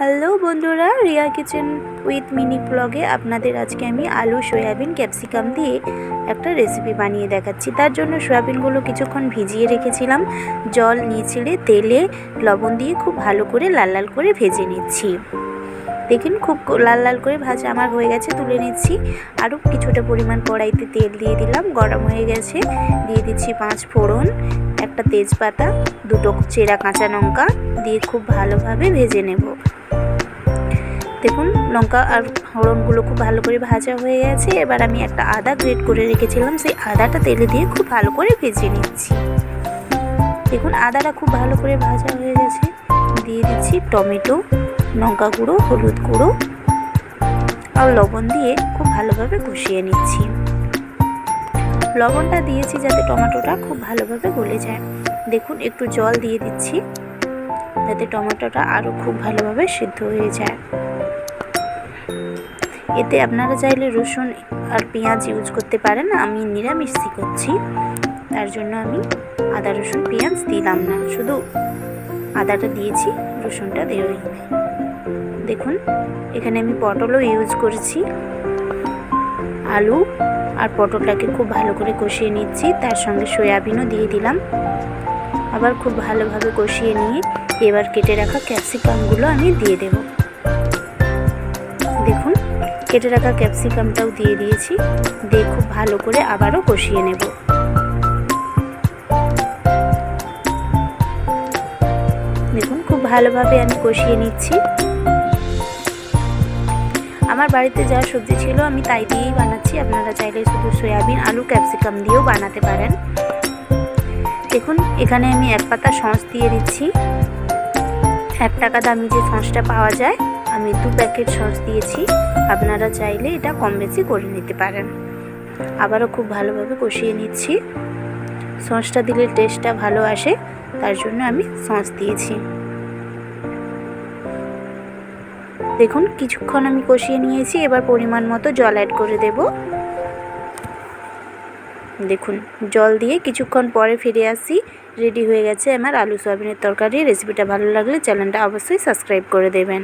Hello বন্ধুরা, Riya kitchen with mini ব্লগে আপনাদের আজকে আমি আলু, সয়াবিন, ক্যাপসিকাম দিয়ে একটা রেসিপি বানিয়ে দেখাচ্ছি। তার জন্য সয়াবিনগুলো কিছুক্ষণ ভিজিয়ে রেখেছিলাম। জল নিয়ে তেলে লবণ দিয়ে খুব ভালো করে লাল লাল করে ভেজে নিচ্ছি। দেখুন, খুব লাল লাল করে ভাজা আমার হয়ে গেছে, তুলে নিচ্ছি। আরও কিছুটা পরিমাণ কড়াইতে তেল দিয়ে দিলাম, গরম হয়ে গেছে। দিয়ে দিচ্ছি পাঁচ ফোড়ন। একটা তেজপাতা, দুটো চেরা কাঁচা লঙ্কা দিয়ে খুব ভালোভাবে ভেজে নেব। দেখুন, লঙ্কা আর ফোড়নগুলো খুব ভালো করে ভাজা হয়ে গেছে। এবার আমি একটা আদা গ্রেট করে রেখেছিলাম, সেই আদাটা তেলে দিয়ে খুব ভালো করে ভেজে নিচ্ছি। দেখুন, আদাটা খুব ভালো করে ভাজা হয়ে গেছে। দিয়ে দিচ্ছি টমেটো, লঙ্কা গুঁড়ো, হলুদ গুঁড়ো আর লবণ দিয়ে খুব ভালোভাবে কষিয়ে নিচ্ছি। লবণটা দিয়েছি যাতে টমেটোটা খুব ভালোভাবে গলে যায়। দেখুন, একটু জল দিয়ে দিচ্ছি যাতে টমেটোটা আরও খুব ভালোভাবে সিদ্ধ হয়ে যায়। এতে আপনারা চাইলে রসুন আর পেঁয়াজ ইউজ করতে পারেন। আমি নিরামিষই করছি। তার জন্য আমি আদা, রসুন, পেঁয়াজ দিলাম না। শুধু আদাটা দিয়েছি, রসুনটা দেওয়াই দেখুন, এখানে আমি পটলও ইউজ করেছি। আলু আর পটলটাকে খুব ভালো করে কষিয়ে নিচ্ছি। তার সঙ্গে সয়াবিনও দিয়ে দিলাম। আবার খুব ভালোভাবে কষিয়ে নিয়ে এবার কেটে রাখা ক্যাপসিকামগুলো আমি দিয়ে দেব। দেখুন, কেটে রাখা ক্যাপসিকামটাও দিয়ে দিয়েছি। দিয়ে খুব ভালো করে আবারও কষিয়ে নেব। দেখুন, খুব ভালোভাবে আমি কষিয়ে নিচ্ছি। আমার বাড়িতে যা সবজি ছিল আমি তাই দিয়েই বানাচ্ছি। আপনারা চাইলে শুধু সয়াবিন, আলু, ক্যাপসিকাম দিয়েও বানাতে পারেন। দেখুন, এখানে আমি এক পাতা সস দিয়ে দিচ্ছি। এক টাকা দামি যে সসটা পাওয়া যায়, আমি দু প্যাকেট সস দিয়েছি। আপনারা চাইলে এটা কম বেশি করে নিতে পারেন। আবারও খুব ভালোভাবে কষিয়ে নিচ্ছি। সসটা দিলে টেস্টটা ভালো আসে, তার জন্য আমি সস দিয়েছি। দেখুন, কিছুক্ষণ আমি কষিয়ে নিয়েছি, এবার পরিমাণ মতো জল অ্যাড করে দেব। দেখুন, জল দিয়ে কিছুক্ষণ পরে ফিরে আসি। রেডি হয়ে গেছে আমার আলু সয়াবিনের তরকারি। রেসিপিটা ভালো লাগলে চ্যানেলটা অবশ্যই সাবস্ক্রাইব করে দেবেন।